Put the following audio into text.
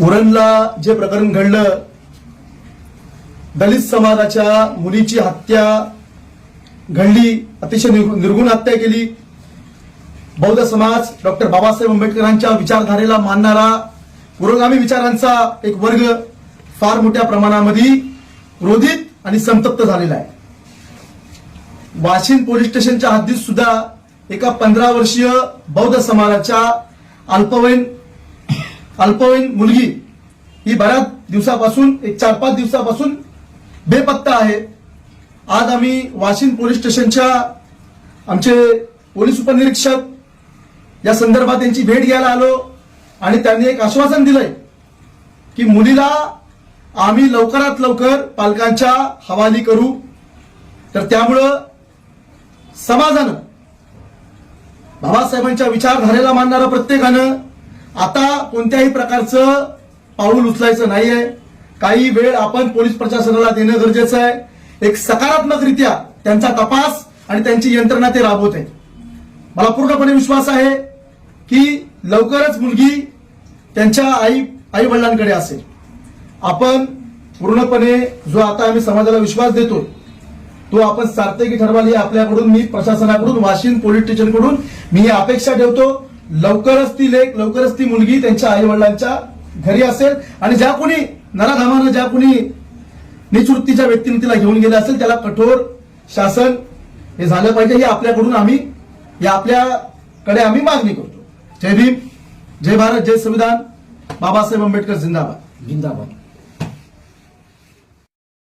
उरणला जे प्रकरण घडलं दलित समाजाच्या मुलीची हत्या घडली अतिशय निर्गुण हत्या केली. बौद्ध समाज डॉक्टर बाबासाहेब आंबेडकरांच्या विचारधारेला मानणारा पुरोगामी विचारांचा एक वर्ग फार मोठ्या प्रमाणामध्ये क्रोधित आणि संतप्त झालेला आहे. वाशिम पोलीस स्टेशनच्या हद्दीत सुद्धा एका पंधरा वर्षीय बौद्ध समाजाच्या अल्पवयीन अल्पवयीन मुलगी ही बऱ्याच दिवसापासून एक चार पाच दिवसापासून बेपत्ता आहे. आज आम्ही वाशिम पोलीस स्टेशनच्या आमचे पोलीस उपनिरीक्षक या संदर्भात त्यांची भेट घ्यायला आलो आणि त्यांनी एक आश्वासन दिलंय की मुलीला आम्ही लवकरात लवकर पालकांच्या हवाली करू. तर त्यामुळं समाजानं बाबासाहेबांच्या विचारधारेला मानणारं प्रत्येकानं आता कोणत्याही प्रकारचं पाऊल उचलायचं नाहीये. काही वेळ आपण पोलीस प्रशासनाला देणं गरजेचं आहे. एक सकारात्मकरित्या त्यांचा तपास आणि त्यांची यंत्रणा ते राबवत. आहे मला पूर्णपणे विश्वास आहे की लवकरच मुलगी त्यांच्या आई आई वडिलांकडे असेल. आपण पूर्णपणे जो आता आम्ही समाजाला विश्वास देतो तो आपण सार्थकी ठरवाल हे आपल्याकडून मी प्रशासनाकडून वाशिम पोलीस स्टेशनकडून मी ही अपेक्षा ठेवतो. लवकरच ती लेख लवकरच ती मुलगी त्यांच्या आई वडिलांच्या घरी असेल आणि ज्या कोणी नराधामानं ज्या कोणी निचवृत्तीच्या व्यक्तीने तिला घेऊन गेले असेल त्याला कठोर शासन हे झालं पाहिजे हे आपल्याकडून आम्ही या आपल्याकडे आम्ही मागणी करतो. जय भीम जय भारत जय संविधान. बाबासाहेब आंबेडकर जिंदाबाद. जिंदाबाद.